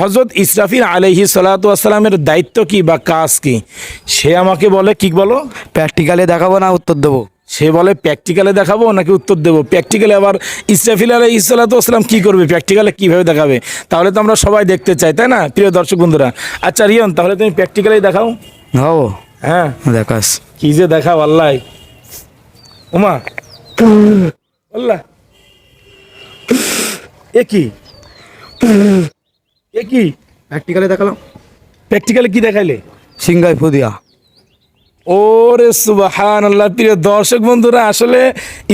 হজরত ইসরাফিল আলহি সালাতামের দায়িত্ব কি বা কাজ কি? সে আমাকে বলে কি বলো? প্র্যাকটিক্যালে দেখাবো না উত্তর দেবো? সে বলে প্র্যাকটিক্যালে দেখাবো নাকি উত্তর দেবো? প্র্যাকটিক্যালে আবার ইসরাফিল আলহি সালাতাম কী করবে? প্র্যাকটিক্যালে কীভাবে দেখাবে? তাহলে তো আমরা সবাই দেখতে চাই তাই না? প্রিয় দর্শক বন্ধুরা। আচ্ছা রিয়ন তাহলে তুমি প্র্যাকটিক্যালেই দেখাও। হব হ্যাঁ। দেখাস। কি যে দেখা আল্লাহ। উমা। আল্লাহ। এ কি? এ কি? প্র্যাকটিক্যালে দেখালাম। প্র্যাকটিক্যালে কি দেখাইলে? সিংগাই ফুদিয়া। ওরে সুবাহান আল্লাহ প্রিয় দর্শক বন্ধুরা আসলে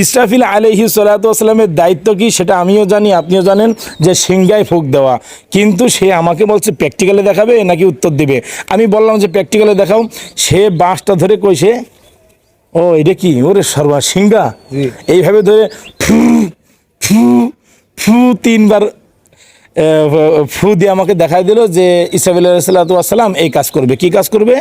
ইসরাফিল আলহি সালাতামের দায়িত্ব কি সেটা আমিও জানি আপনিও জানেন যে সিংগায় ফুক দেওয়া। কিন্তু সে আমাকে বলছে প্র্যাকটিক্যালে দেখাবে নাকি উত্তর দিবে? আমি বললাম যে প্র্যাকটিক্যালে দেখাও। সে বাঁশটা ধরে কইছে ও এটা কি? ওরে সর্বা সিংগা এইভাবে ধরে ফু ফু ফু তিনবার ফু দিয়ে আমাকে দেখাই দিল যে ইসরাফিল সাল্লাম এই কাজ করবে। কি কাজ করবে?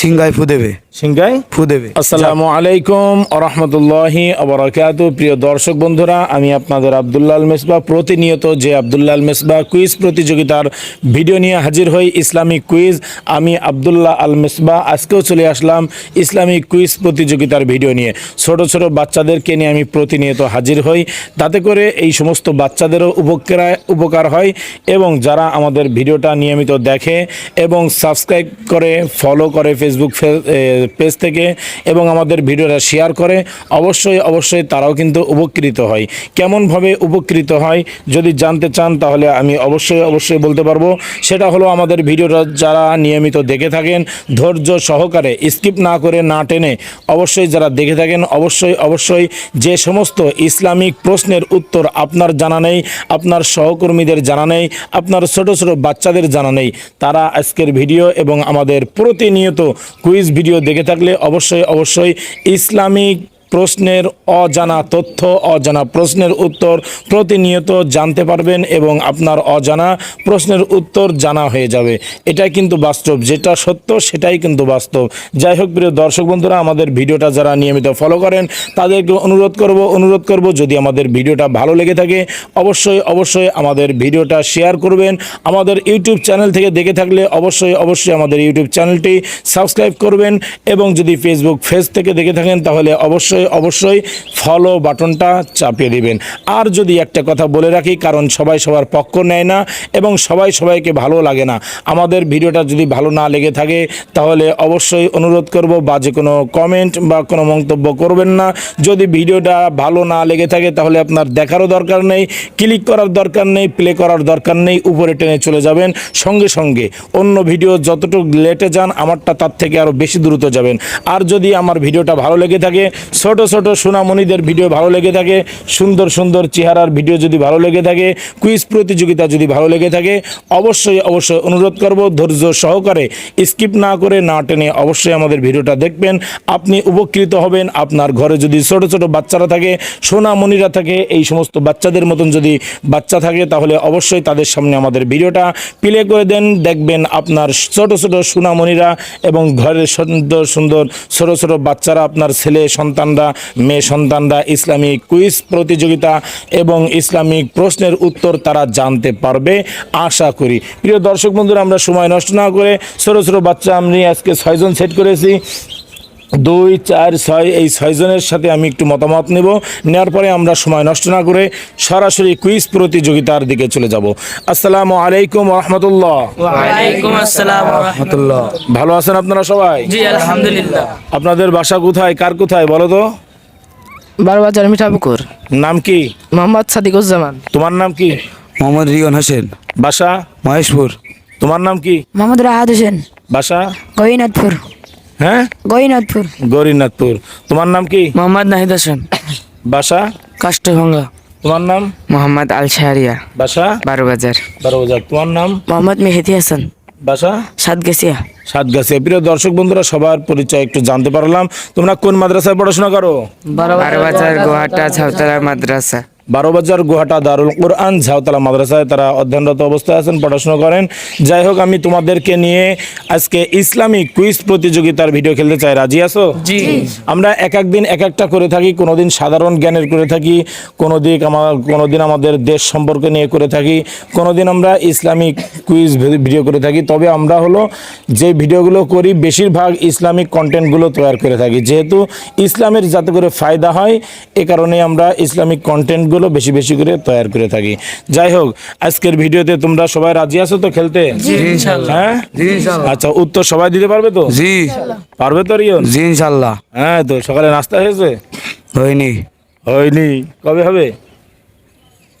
সিংগাই ফু দেবে। সিংগায় ফু দেবে। আসসালামু আলাইকুম আরহামতুল্লাহি আবরাকাতু প্রিয় দর্শক বন্ধুরা আমি আপনাদের আবদুল্লাহ মেসবা। প্রতিনিয়ত যে আবদুল্লাহ মেসবা কুইজ প্রতিযোগিতার ভিডিও নিয়ে হাজির হই ইসলামিক কুইজ। আমি আবদুল্লাহ আল মেসবা। আজকেও চলে আসলাম ইসলামিক কুইজ প্রতিযোগিতার ভিডিও নিয়ে। ছোট ছোট বাচ্চাদেরকে নিয়ে আমি প্রতিনিয়ত হাজির হই। তাতে করে এই সমস্ত বাচ্চাদেরও উপকার উপকার হয় এবং যারা আমাদের ভিডিওটা নিয়মিত দেখে এবং সাবস্ক্রাইব করে ফলো করে ফেসবুক পেজ থেকে এবং আমাদের ভিডিওটা শেয়ার করে। অবশ্যই অবশ্যই তারাও কিন্তু উপকৃত হয়। কেমনভাবে উপকৃত হয়, যদি জানতে চান তাহলে আমি অবশ্যই অবশ্যই বলতে পারব। সেটা হলো আমাদের ভিডিওটা যারা নিয়মিত দেখে থাকেন, ধৈর্য সহকারে স্কিপ না করে না টেনে অবশ্যই যারা দেখে থাকেন, অবশ্যই অবশ্যই যে সমস্ত ইসলামিক প্রশ্নের উত্তর আপনার জানা নেই, আপনার সহকর্মীদের জানা নেই, আপনার ছোট ছোট বাচ্চাদের জানা নেই, তারা আজকের ভিডিও এবং আমাদের প্রতিনিয়ত কুইজ ভিডিও দেখে থাকলে অবশ্যই অবশ্যই ইসলামিক প্রশ্নের অজানা তথ্য, অজানা প্রশ্নের উত্তর প্রতিনিয়ত জানতে পারবেন এবং আপনার অজানা প্রশ্নের উত্তর জানা হয়ে যাবে। এটাই কিন্তু বাস্তব। যেটা সত্য, সেটাই কিন্তু বাস্তব। যাই হোক, প্রিয় দর্শক বন্ধুরা, আমাদের ভিডিওটা যারা নিয়মিত ফলো করেন, তাদেরকে অনুরোধ করব অনুরোধ করব, যদি আমাদের ভিডিওটা ভালো লেগে থাকে, অবশ্যই অবশ্যই আমাদের ভিডিওটা শেয়ার করবেন। আমাদের ইউটিউব চ্যানেল থেকে দেখে থাকলে অবশ্যই অবশ্যই আমাদের ইউটিউব চ্যানেলটি সাবস্ক্রাইব করবেন এবং যদি ফেসবুক ফেজ থেকে দেখে থাকেন, তাহলে অবশ্যই অবশ্যই অবশ্যই ফলো বাটনটা চাপিয়ে দিবেন। আর যদি একটা কথা বলে রাখি, কারণ সবাই সবার পক্ষ নেয় না এবং সবাই সবাইকে ভালো লাগে না, আমাদের ভিডিওটা যদি ভালো না লেগে থাকে, তাহলে অবশ্যই অনুরোধ করব বা যে কোনো কমেন্ট বা কোনো মন্তব্য করবেন না। যদি ভিডিওটা ভালো না লেগে থাকে, তাহলে আপনার দেখারও দরকার নেই ক্লিক করার দরকার নেই প্লে করার দরকার নেই, উপরে টেনে চলে যাবেন। সঙ্গে সঙ্গে অন্য ভিডিও যতটুকু লেটে যান, আমারটা তার থেকে আরও বেশি দ্রুত যাবেন। আর যদি আমার ভিডিওটা ভালো লেগে থাকে ছোট ছোট সোনামণিদের ভিডিও ভালো লেগে থাকে, সুন্দর সুন্দর চেহারার ভিডিও যদি ভালো লেগে থাকে কুইজ প্রতিযোগিতা যদি ভালো লেগে থাকে, অবশ্যই অবশ্যই অনুরোধ করব, ধৈর্য সহকারে স্কিপ না করে না টেনে অবশ্যই আমাদের ভিডিওটা দেখবেন। আপনি উপকৃত হবেন, আপনার ঘরে যদি ছোট ছোট বাচ্চারা থাকে, সোনামণিরা থাকে, এই সমস্ত বাচ্চাদের মতন যদি বাচ্চা থাকে, তাহলে অবশ্যই তাদের সামনে আমাদের ভিডিওটা প্লে করে দেন। দেখবেন আপনার ছোট ছোট সোনামণিরা এবং ঘরের সুন্দর সুন্দর ছোট ছোট বাচ্চারা, আপনার ছেলে সন্তানরা, মেয়ে সন্তানরা ইসলামিক কুইজ প্রতিযোগিতা এবং ইসলামিক প্রশ্নের উত্তর তারা জানতে পারবে আশা করি। প্রিয় দর্শক বন্ধুরা, আমরা সময় নষ্ট না করে ছোটো ছোটো বাচ্চা আমি আজকে ছয়জন সেট করেছি। দুই চার ছয় এই ছয়জনের সাথে আমি একটু মতামত নেব। নেওয়ার পরে আমরা সময় নষ্ট না করে সরাসরি কুইজ প্রতিযোগিতার দিকে চলে যাব। আসসালামু আলাইকুম রহমতুল্লাহ। ওয়ালাইকুম আসসালাম ওয়া রাহমাতুল্লাহ। রহমতুল্লাহ। ভালো আছেন আপনারা সবাই? জি আলহামদুলিল্লাহ। আপনাদের বাসা কোথায়? কার কোথায়? বলো তো। বারবাজার মিঠাপুকুর। নাম কি? মোহাম্মদ সাদিকুজ্জামান। তোমার নাম কি? মোহাম্মদ রিয়ন হোসেন। বাসা? মহেশপুর। তোমার নাম কি? মোহাম্মদ রাহাত হোসেন। বাসা? গহিনাথপুর। হ্যাঁ? গহিনাথপুর গৌরীনাথপুর। তোমার নাম কি? মোহাম্মদ নাহিদ হোসেন। বাসা? কাষ্টভঙ্গা তোমার নাম? মোহাম্মদ আল শাহরিয়া বাসা? বারোবাজার। বারো হাজার তোমার নাম? মোহাম্মদ মেহেদি হাসান। বাসা? সাতগাছিয়া। সাতগাছিয়া। প্রিয় দর্শক বন্ধুরা সবার পরিচয় একটু জানতে পারলাম। তোমরা কোন মাদ্রাসায় পড়াশোনা করো? বারোবাজার গোহাটা ছাউতলা মাদ্রাসা। বারো বাজার গুহাটা দারুল কোরআন ঝাউতলা মাদ্রাসায় তারা অধ্যয়নরত অবস্থায় আছেন পড়াশোনা করেন। যাই হোক আমি তোমাদেরকে নিয়ে আজকে ইসলামিক কুইজ প্রতিযোগিতার ভিডিও খেলতে চাই। রাজি আছো? জি। আমরা এক এক দিন এক একটা করে থাকি কোনোদিন সাধারণ জ্ঞানের করে থাকি কোনো দিক আমার কোনোদিন আমাদের দেশ সম্পর্কে নিয়ে করে থাকি কোনোদিন আমরা ইসলামিক কুইজ ভিডিও করে থাকি। তবে আমরা হলো যে ভিডিওগুলো করি বেশিরভাগ ইসলামিক কন্টেন্টগুলো তৈরি করে থাকি। যেহেতু ইসলামের যাতে করে ফায়দা হয় এ কারণে আমরা ইসলামিক কন্টেন্টগুলো বেশি বেশি করে তৈরি করে থাকি। যাই হোক আজকের ভিডিওতে তোমরা সবাই রাজি আছো তো খেলতে? হ্যাঁ? আচ্ছা উত্তর সবাই দিতে পারবে তো? জি। পারবে তো রিয়ন? জি ইনশাল্লাহ হ্যাঁ তো সকালে নাস্তা হয়েছে? হয়নি। হয়নি। কবে হবে?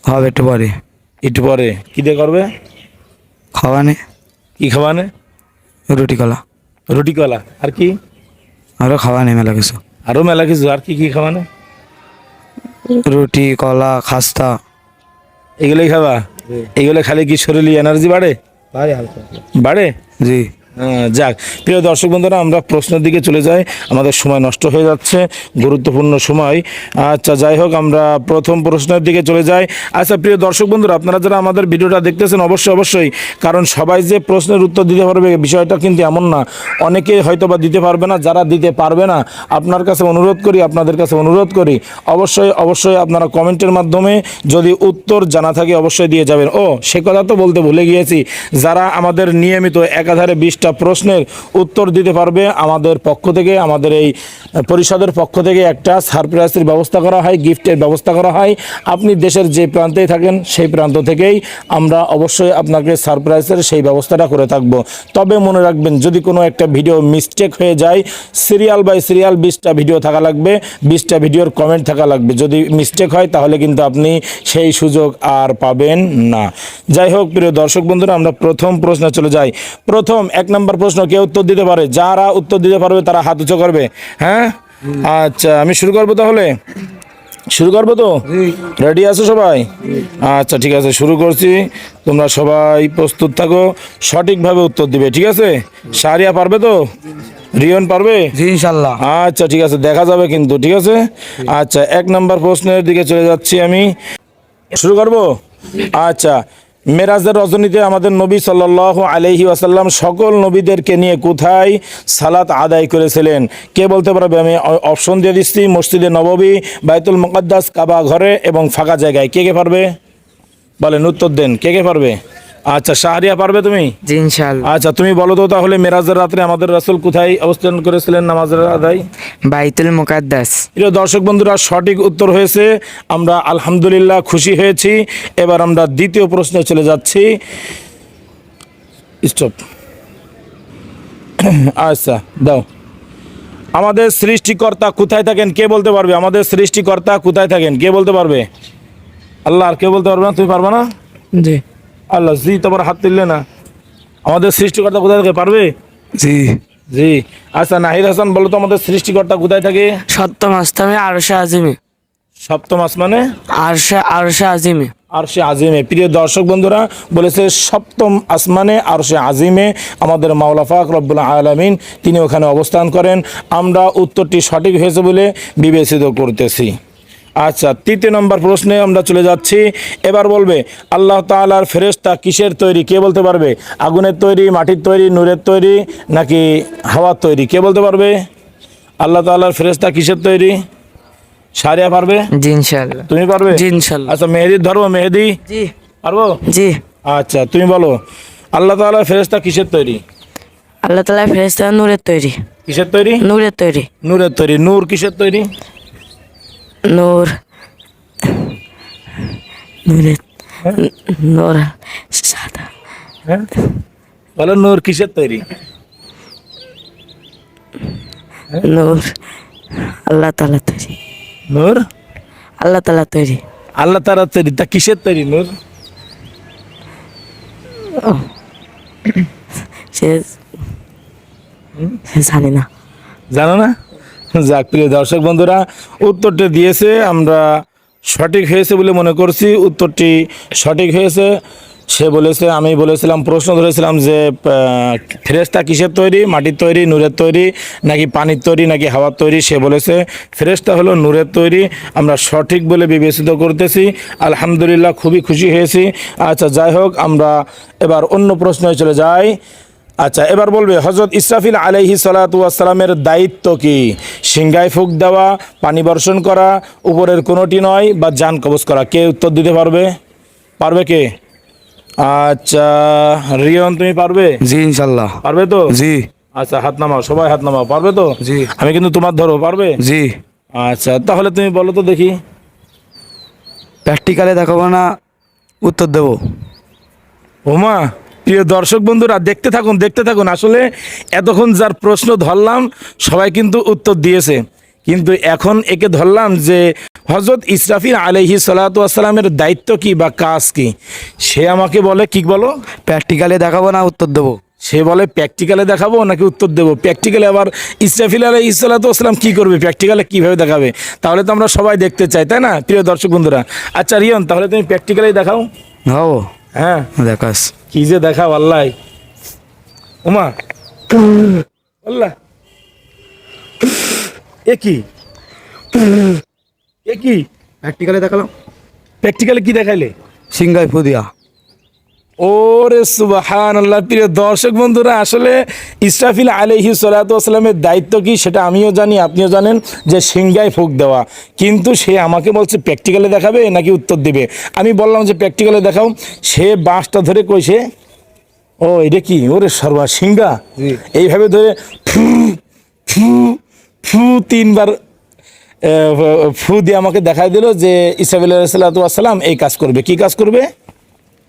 হবে একটু পরে। একটু পরে। কি দিয়ে করবে? খাওয়ানে। কি খাওয়ানে? রুটি কলা। রুটি কলা। আর কি? আরও খাওয়ানে মেলা কিছু। আরও মেলা কিছু। আর কি কি খাওয়ানে? রুটি কলা খাস্তা। এগুলোই খাবা? এগুলো খালে কি শরীরে এনার্জি বাড়ে? বাড়ে জি। হ্যাঁ, যাক, প্রিয় দর্শক বন্ধুরা, আমরা প্রশ্নের দিকে চলে যাই। আমাদের সময় নষ্ট হয়ে যাচ্ছে, গুরুত্বপূর্ণ সময়। আচ্ছা যাই হোক, আমরা প্রথম প্রশ্নের দিকে চলে যাই। আচ্ছা প্রিয় দর্শক বন্ধুরা, আপনারা যারা আমাদের ভিডিওটা দেখতেছেন, অবশ্যই অবশ্যই, কারণ সবাই যে প্রশ্নের উত্তর দিতে পারবে, বিষয়টা কিন্তু এমন না। অনেকে হয়তো বা দিতে পারবে না, যারা দিতে পারবে না, আপনার কাছে অনুরোধ করি, আপনাদের কাছে অনুরোধ করি, অবশ্যই অবশ্যই আপনারা কমেন্টের মাধ্যমে যদি উত্তর জানা থাকে, অবশ্যই দিয়ে যাবেন। ও, সে কথা তো বলতে ভুলে গিয়েছি। যারা আমাদের নিয়মিত একাধারে বিশটা প্রশ্নের উত্তর দিতে পারবে আমাদের পক্ষ থেকে, আমাদের এই পরিষদের পক্ষ থেকে একটা সারপ্রাইজের ব্যবস্থা করা হয়, গিফটের ব্যবস্থা করা হয়। আপনি দেশের যে প্রান্তেই থাকেন, সেই প্রান্ত থেকেই আমরা অবশ্যই আপনাকে সারপ্রাইজের সেই ব্যবস্থাটা করে থাকব। তবে মনে রাখবেন, যদি কোনো একটা ভিডিও মিস্টেক হয়ে যায়, সিরিয়াল বাই সিরিয়াল বিশটা ভিডিও থাকা লাগবে, বিশটা ভিডিওর কমেন্ট থাকা লাগবে। যদি মিস্টেক হয়, তাহলে কিন্তু আপনি সেই সুযোগ আর পাবেন না। যাই হোক, প্রিয় দর্শক বন্ধুরা, আমরা প্রথম প্রশ্নে চলে যাই। প্রথম, এক প্রশ্ন কে উত্তর দিতে পারে? যারা উত্তর দিতে পারবে তারা হাত উঁচু করবে। হ্যাঁ? আচ্ছা আমি শুরু করব তাহলে? শুরু করব তো? রেডি আছো সবাই? আচ্ছা ঠিক আছে শুরু করছি। তোমরা সবাই প্রস্তুত থাকো সঠিকভাবে উত্তর দিবে ঠিক আছে? সারিয়া পারবে তো? রিয়ন পারবে? ইনশাল্লাহ। আচ্ছা ঠিক আছে দেখা যাবে কিন্তু ঠিক আছে? আচ্ছা এক নম্বর প্রশ্নের দিকে চলে যাচ্ছি আমি। শুরু করব? আচ্ছা মেরাজের রজনীতে আমাদের নবী সাল্লাহ আলহি আসাল্লাম সকল নবীদেরকে নিয়ে কোথায় সালাত আদায় করেছিলেন? কে বলতে পারবে? আমি অপশন দিয়ে দিচ্ছি, মসজিদে নববী, বাইতুল মুকাদ্দাস, কাবা ঘরে এবং ফাঁকা জায়গায়। কে কে পারবে? বলেন উত্তর দেন। কে কে পারবে? আচ্ছা শাহরিয়া পারবে তুমি? জি আচ্ছা তুমি বলো তো তাহলে মেরাজের রাত্রে আমাদের রাসূল কোথায় অবস্থান করেছিলেন নামাজের আদায়? বাইতুল মুকাদ্দাস। প্রিয় দর্শক বন্ধুরা সঠিক উত্তর হয়েছে আমরা আলহামদুলিল্লাহ খুশি হয়েছি। এবার আমরা দ্বিতীয় প্রশ্নে চলে যাচ্ছি। স্টপ। আচ্ছা দাও। আমাদের সৃষ্টিকর্তা কোথায় থাকেন? কে বলতে পারবে? আমাদের সৃষ্টিকর্তা কোথায় থাকেন? কে বলতে পারবে? আল্লাহ আর কে বলতে পারবে না? তুমি পারবে না? জি। আল্লাহ জি তোমার হাত তুললে না। আমাদের সৃষ্টিকর্তা কোথায় থাকে পারবে? জি। জি। আচ্ছা নাহিদ হাসান বলো তো আমাদের সৃষ্টিকর্তা কোথায় থাকে? সপ্তম আস্তামে আরশে আজিমে। সপ্তম আসমানে? আরশে আরশে আজিমে। আর সে আজিমে। প্রিয় দর্শক বন্ধুরা বলেছে সপ্তম আসমানে আর সে আজিমে আমাদের মাওলাফাক রব্বুল আলমিন তিনি ওখানে অবস্থান করেন। আমরা উত্তরটি সঠিক হয়েছে বলে বিবেচিত করতেছি। আচ্ছা তৃতীয় নম্বর প্রশ্নে আমরা চলে যাচ্ছি। এবার বলবে আল্লাহ তাআলার ফেরেশতা কিসের তৈরি? কে বলতে পারবে? আগুনের তৈরি মাটির তৈরি নূরের তৈরি নাকি হাওয়ার তৈরি? কে বলতে পারবে? আল্লাহ তাআলার ফেরেশতা কিসের তৈরি? সারিয়া পারবে? জি তুমি পারবে? জি আচ্ছা মেহেদির ধরবো মেহেদি। জি। পারব? জি। আচ্ছা তুমি বলো আল্লাহ তাআলার ফেরেশতা কিসের তৈরি? আল্লাহ তালা ফেরেস্তা নূরের তৈরি। কিসের তৈরি? নূরের তৈরি। নূরের তৈরি। নূর কিসের তৈরি? নূর নূরের নূর সাদা বলো নূর কিসের তৈরি নূর আল্লাহ তালা তৈরি নূর আল্লাহ তালা তৈরি আল্লাহ তাআলা তৈরি তা কিসের তৈরি নূর সে জানি না জানো না যাক, প্রিয় দর্শক বন্ধুরা, উত্তরটি দিয়েছে, আমরা সঠিক হয়েছে বলে মনে করছি। উত্তরটি সঠিক হয়েছে। সে বলেছে, আমি বলেছিলাম, প্রশ্ন ধরেছিলাম যে ফেরেস্তা কিসের তৈরি? মাটির তৈরি, নূরের তৈরি, নাকি পানির তৈরি, নাকি হাওয়ার তৈরি? সে বলেছে ফেরেস্তা হলো নূরের তৈরি। আমরা সঠিক বলে বিবেচিত করতেছি। আলহামদুলিল্লাহ, খুবই খুশি হয়েছি। আচ্ছা যাই হোক, আমরা এবার অন্য প্রশ্নে চলে যাই। আচ্ছা এবার বলবে হজরত ইসরাফিল আলাইহি সালাতামের দায়িত্ব কি? সিংগায় ফুক দেওয়া পানি বর্ষণ করা উপরের কোনোটি নয় বা যান কবজ করা? কে উত্তর দিতে পারবে? পারবে কে? আচ্ছা রিয়ন তুমি পারবে? জি ইনশাল্লাহ পারবে তো? জি। আচ্ছা হাত নামাও সবাই হাত নামাও পারবে তো? জি। আমি কিন্তু তোমার ধরো পারবে? জি। আচ্ছা তাহলে তুমি বলো তো দেখি। প্র্যাকটিক্যালে দেখাবো না উত্তর দেবো। ওমা প্রিয় দর্শক বন্ধুরা দেখতে থাকুন দেখতে থাকুন। আসলে এতক্ষণ যার প্রশ্ন ধরলাম সবাই কিন্তু উত্তর দিয়েছে। কিন্তু এখন একে ধরলাম যে হজরত ইসরাফিল আলহি সালাতামের দায়িত্ব কি বা কাজ কি? সে আমাকে বলে কি বলো? প্র্যাকটিক্যালে দেখাবো না উত্তর দেবো? সে বলে প্র্যাকটিক্যালে দেখাবো নাকি উত্তর দেবো? প্র্যাকটিক্যালে আবার ইসরাফিল আলাই ইসালাতাম কী করবে? প্র্যাকটিক্যালে কীভাবে দেখাবে? তাহলে তো আমরা সবাই দেখতে চাই তাই না? প্রিয় দর্শক বন্ধুরা। আচ্ছা রিয়ন তাহলে তুমি প্র্যাকটিক্যালেই দেখাও। হব হ্যাঁ। দেখাস। কি যে দেখাও আল্লাহ। ওমা আল্লাহ। এ কি? এ কি? প্র্যাকটিক্যালে দেখালাম। প্র্যাকটিক্যালে কি দেখাইলে? সিংগাই ফুদিয়া। ওরে সুবাহান আল্লাহ প্রিয় দর্শক বন্ধুরা আসলে ইসরাফিল আলহি সালাতামের দায়িত্ব কি সেটা আমিও জানি আপনিও জানেন যে সিংগায় ফুক দেওয়া। কিন্তু সে আমাকে বলছে প্র্যাকটিক্যালে দেখাবে নাকি উত্তর দিবে? আমি বললাম যে প্র্যাকটিক্যালে দেখাও। সে বাঁশটা ধরে কইছে ও এটা কি? ওরে সর্বা সিংগা এইভাবে ধরে ফু ফু ফু তিনবার ফু দিয়ে আমাকে দেখাই দিল যে ইসরাফিল সাল্লাম এই কাজ করবে। কি কাজ করবে?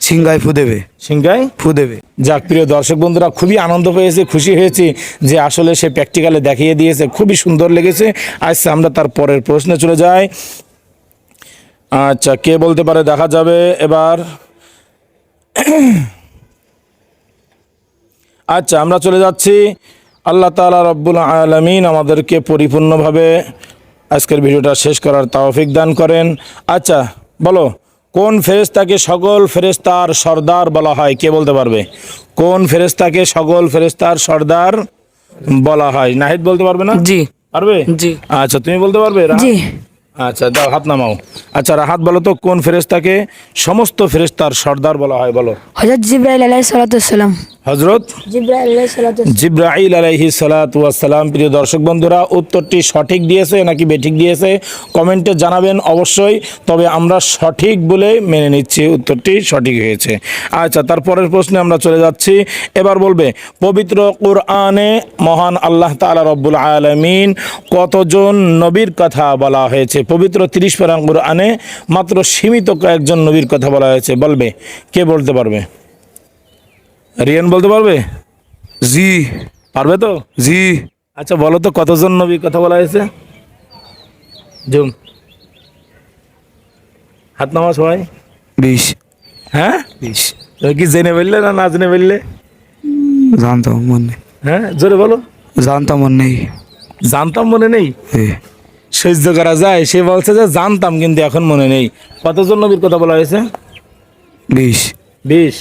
সিংগাই ফু দেবে। সিংগায় ফু দেবে। যাক প্রিয় দর্শক বন্ধুরা খুবই আনন্দ পেয়েছে খুশি হয়েছি যে আসলে সে প্র্যাকটিক্যালে দেখিয়ে দিয়েছে খুবই সুন্দর লেগেছে। আচ্ছা আমরা তার পরের প্রশ্নে চলে যাই। আচ্ছা কে বলতে পারে দেখা যাবে এবার। আচ্ছা আমরা চলে যাচ্ছি। আল্লাহ তালা রব্বুল আলমিন আমাদেরকে পরিপূর্ণভাবে আজকের ভিডিওটা শেষ করার তাওফিক দান করেন। আচ্ছা বলো। কোন ফেরেস্তাকে সকল ফেরেস্তার সর্দার বলা হয়? কে বলতে পারবে? কোন ফেরেস্তাকে সকল ফেরেস্তার সর্দার বলা হয়? নাহিদ বলতে পারবে না? জি। পারবে? জি। আচ্ছা তুমি বলতে পারবে? জি। আচ্ছা দাও হাত নামাও। আচ্ছা রাহাত বলো তো কোন ফেরেস্তাকে সমস্ত ফেরেস্তার সর্দার বলা হয়? বলো। হজরত জিব্রাইল আলাইহিস সালাতাম হজরত জিব্রাইল আলাইহি সালাম। প্রিয় দর্শক বন্ধুরা উত্তরটি সঠিক দিয়েছে নাকি বেঠিক দিয়েছে? কমেন্টে জানাবেন অবশ্যই তবে আমরা সঠিক বলে মেনে নিচ্ছি উত্তরটি সঠিক হয়েছে। আচ্ছা তারপরের প্রশ্নে আমরা চলে যাচ্ছি। এবার বলবে পবিত্র কোরআনে মহান আল্লাহ তাআলা রব্বুল আলামিন কতজন নবীর কথা বলা হয়েছে? পবিত্র তিরিশ পারাং কোরআনে মাত্র সীমিত কয়েকজন নবীর কথা বলা হয়েছে। বলবে কে বলতে পারবে? রিয়ান বলতে পারবে? জি। পারবে তো? জি। আচ্ছা বলো তো কতজন নবীর কথা বলা হয়েছে? জুম। হাত নামা সবাই। বিশ। হ্যাঁ? বিশ। তুমি কি জেনে বললে না না জেনে বললে জানতাম মনে নেই। হ্যাঁ জোরে বলো। জানতাম মনে নেই। জানতাম মনে নেই? সহ্য করা যায়। সে বলছে যে জানতাম কিন্তু এখন মনে নেই। কতজন নবীর কথা বলা হয়েছে? বিশ। বিশ।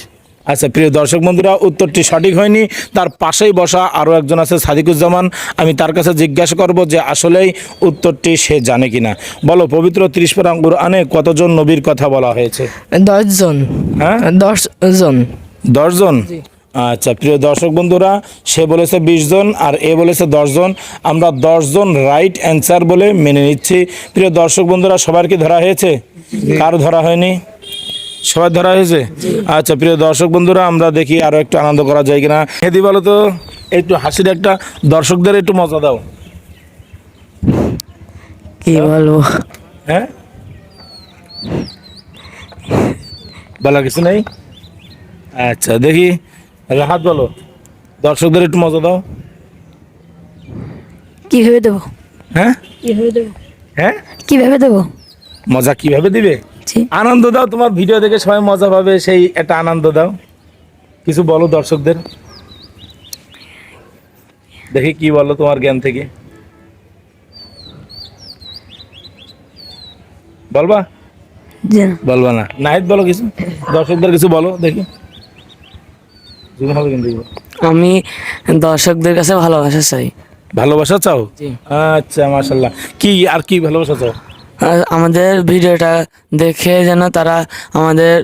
আচ্ছা প্রিয় দর্শক বন্ধুরা উত্তরটি সঠিক হয়নি। তার পাশেই বসা আরও একজন আছে সাদিকুজ্জামান। আমি তার কাছে জিজ্ঞাসা করব যে আসলেই উত্তরটি সে জানে কিনা। বলো পবিত্র ত্রিশ পরাঙ্গুর আনে কতজন নবীর কথা বলা হয়েছে? দশজন। হ্যাঁ? দশজন। দশজন? আচ্ছা প্রিয় দর্শক বন্ধুরা সে বলেছে বিশ জন আর এ বলেছে দশজন। আমরা দশজন রাইট অ্যান্সার বলে মেনে নিচ্ছি। প্রিয় দর্শক বন্ধুরা সবার কি ধরা হয়েছে? কার ধরা হয়নি? সবার ধরা হয়েছে? আচ্ছা প্রিয় দর্শক বন্ধুরা আমরা দেখি আরও একটু আনন্দ করা যায় কিনা। হেদি বলো তো একটু হাসির একটা দর্শকদের একটু মজা দাও। কি বলব? হ্যাঁ? বলা কিছু নেই? আচ্ছা দেখি রাহাত বলো। দর্শকদের একটু মজা দাও। কীভাবে দেবো? হ্যাঁ? কীভাবে দেবো? হ্যাঁ? কীভাবে দেবো? মজা কীভাবে দিবে? জি আনন্দ দাও তোমার ভিডিও দেখে সবাই মজা পাবে সেই একটা আনন্দ দাও। কিছু বলো দর্শকদের। দেখি কি বলো তোমার জ্ঞান থেকে। বলবা? বলবা না। নাহিদ বলো কিছু। দর্শকদের কিছু বলো দেখি। আমি দর্শকদের কাছে ভালোবাসা চাই। ভালোবাসা চাও? আচ্ছা মাশাল্লাহ কি আর কি ভালোবাসা চাও? আমাদের ভিডিওটা দেখে যেন তারা আমাদের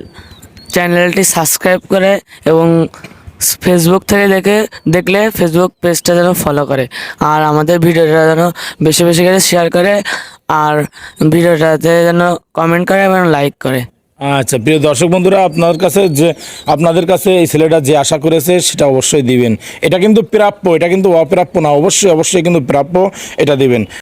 চ্যানেলটি সাবস্ক্রাইব করে এবং ফেসবুক থেকে দেখে, দেখলে ফেসবুক পেজটা যেন ফলো করে। আর আমাদের ভিডিওটা যেন বেশি বেশি করে শেয়ার করে আর ভিডিওটাতে যেন কমেন্ট করে এবং লাইক করে। আচ্ছা প্রিয় দর্শক বন্ধুরা, আপনার কাছে যে, আপনাদের কাছে এই ছেলেটা যে আশা করেছে সেটা অবশ্যই দিবেন। এটা কিন্তু প্রাপ্য, এটা কিন্তু অপ্রাপ্য না, অবশ্যই অবশ্যই কিন্তু প্রাপ্য, এটা দিবেন।